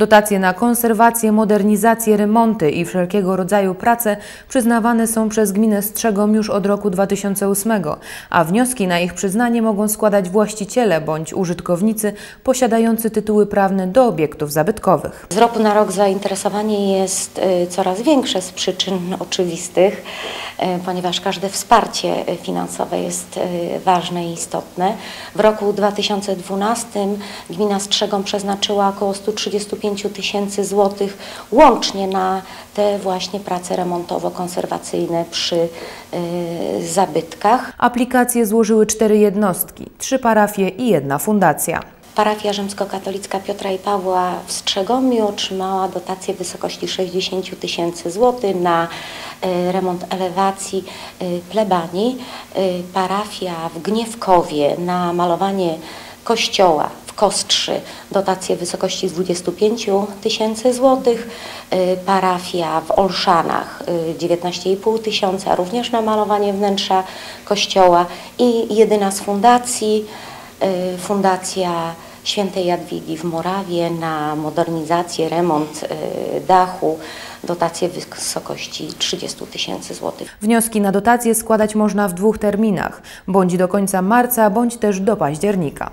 Dotacje na konserwację, modernizację, remonty i wszelkiego rodzaju prace przyznawane są przez gminę Strzegom już od roku 2008, a wnioski na ich przyznanie mogą składać właściciele bądź użytkownicy posiadający tytuły prawne do obiektów zabytkowych. Z roku na rok zainteresowanie jest y, coraz większe z przyczyn oczywistych, y, ponieważ każde wsparcie finansowe jest y, ważne i istotne. W roku 2012 gmina Strzegom przeznaczyła około 135 tysięcy złotych łącznie na te właśnie prace remontowo-konserwacyjne przy y, zabytkach. Aplikacje złożyły cztery jednostki, trzy parafie i jedna fundacja. Parafia rzymskokatolicka Piotra i Pawła w Strzegomiu otrzymała dotację w wysokości 60 tysięcy złotych na y, remont elewacji y, plebanii. Y, Parafia w Gniewkowie na malowanie kościoła Kostrzy dotację w wysokości 25 tysięcy złotych. Y, Parafia w Olszanach y, 19,5 tysiąca również na malowanie wnętrza kościoła i jedyna z fundacji y, Fundacja Świętej Jadwigi w Morawie na modernizację, remont y, dachu, dotację w wysokości 30 tysięcy złotych. Wnioski na dotacje składać można w dwóch terminach, bądź do końca marca, bądź też do października.